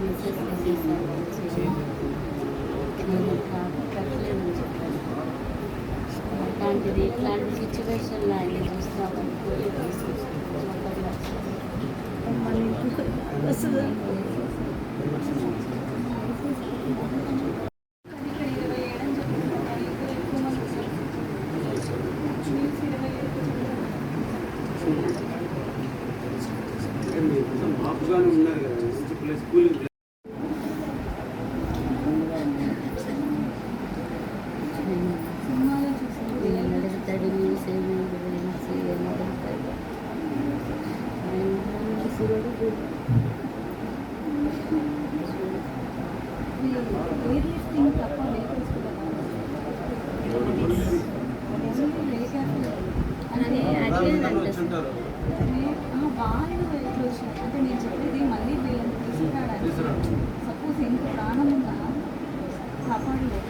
Message చేసేసారు నేను కాదు కట్టలేదని చెప్పాను ఇట్లాంటిది ఇట్లాంటి సిచ్యువేషన్లో ఆయన చూస్తామని కోరి మాపుగానే ఉన్నారు కదా పిల్లలు అడుగుతాడు అని వాళ్ళు ఎట్లా అంటే నేను చెప్పేది మళ్ళీ సపోజ్ ఎంత ప్రాణం ఉన్నా కాపాడలేదు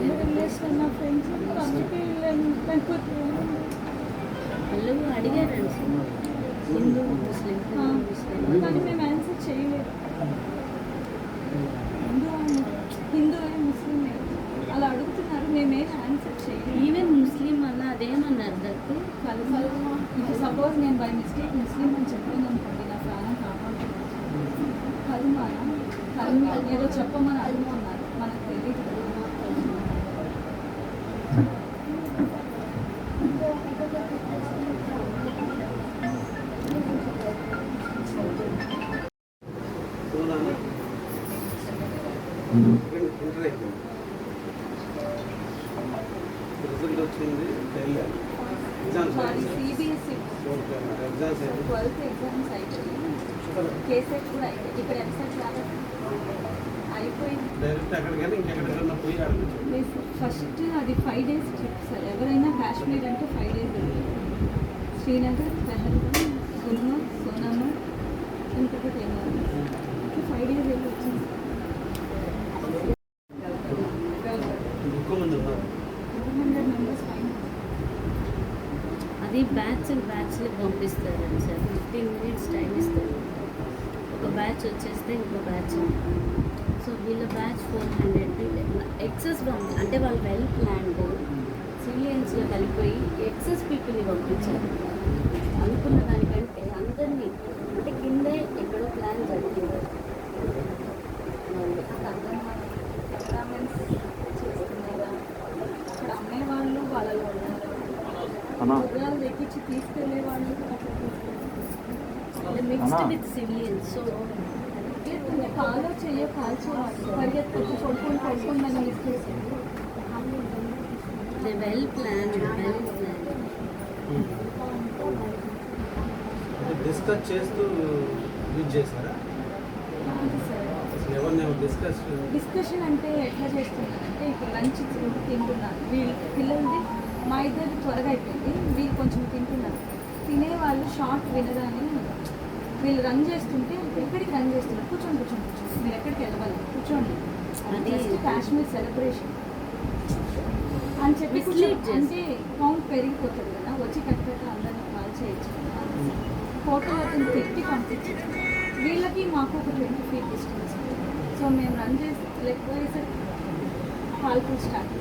ఎందుకంటే నా ఫ్రెండ్స్ అందుకే వెళ్ళాను లేకపోతే వాళ్ళు అడిగారండి హిందూ ముస్లిం ముస్లిం కానీ మేము ఆన్సర్ చేయలేదు హిందూ హిందూ ముస్లిం అలా అడుగుతున్నారు మేమేం ఆన్సర్ చేయలేదు ఈవెన్ అదేమన్నారు దట్టు కలిసి ఇప్పుడు సపోజ్ నేను బై మిస్టేక్ ముస్లిం అని చెప్పాను అనుకోండి నా ప్రాణం కాపాడుతున్నాను కలుమానా? కలుమా ఏదో చెప్పమని అడుగుతున్నారు మనకు తెలియదు ఇంటర్ అయిపోయింది ఇక్కడ ఎంసెట్ లాగా అయిపోయింది. డైరెక్ట్ అక్కడికైనా ఇంకెక్కడికైనా పోయి ఆడచ్చు. ఫస్ట్ అది ఫైవ్ డేస్ ట్రిప్ సార్. ఎవరైనా కాశ్మీర్ అంటే ఫైవ్ డేస్ శ్రీనగర్ పెహల్గాం గుల్మార్గ్ సోనామార్గ్ ఇంకొకటి ఫైవ్ డేస్ వెళ్ళి అది బ్యాచ్ బ్యాచ్లు పంపిస్తారండి సార్. ఫిఫ్టీన్ మినిట్స్ టైం ఇస్తారు. ఒక బ్యాచ్ వచ్చేస్తే ఇంకో బ్యాచ్ సో వీళ్ళ బ్యాచ్ ఫోర్ హండ్రెడ్ ఎక్సెస్ పంపి అంటే వాళ్ళు వెల్ ప్లాన్డ్ సివిలియన్స్లో కలిపోయి ఎక్సెస్ పీపుల్ని పంపించారు అనుకున్న దానికంటే అందరినీ అంటే కిందే ఎక్కడో ప్లాన్ జరిగింది వాళ్ళు ఎగ్జామిన్స్ చేస్తున్నారా అక్కడ అమ్మే వాళ్ళు వాళ్ళలో ఉన్నారు మిక్స్డ్ విత్ సో కాలో చెయ్యో కొడుకుని well plan well plan discuss చేస్తూ యూజ్ చేశారా? డిస్కస్ డిస్కషన్ అంటే ఎట్లా చేస్తున్నారంటే ఇప్పుడు లంచ్ తింటున్నారు. వీళ్ళు పిల్లలది మా ఇద్దరు త్వరగా అయిపోయింది. వీళ్ళు కొంచెం తింటున్నారు. తినేవాళ్ళు షార్ట్ వినగానే వీళ్ళు రన్ చేస్తుంటే ఎక్కడికి రన్ చేస్తున్నారు? కూర్చోండి కూర్చోండి కూర్చోండి. మీరు ఎక్కడికి వెళ్ళవాలి కూర్చోండి. అది- జస్ట్ కాశ్మీర్ సెలబ్రేషన్ అని చెప్పి. అంటే కౌంట్ పెరిగిపోతుంది కదా. వచ్చి కట్టక అందరినీ కాల్ చేయొచ్చు ఫోటో అతను పెట్టి పంపించారు వీళ్ళకి మాకు ఒక ట్వంటీ ఫీట్ డిస్టెన్స్ సో మేము రన్ చేసి లేకపోయేసరికి కాల్పులు స్టార్ట్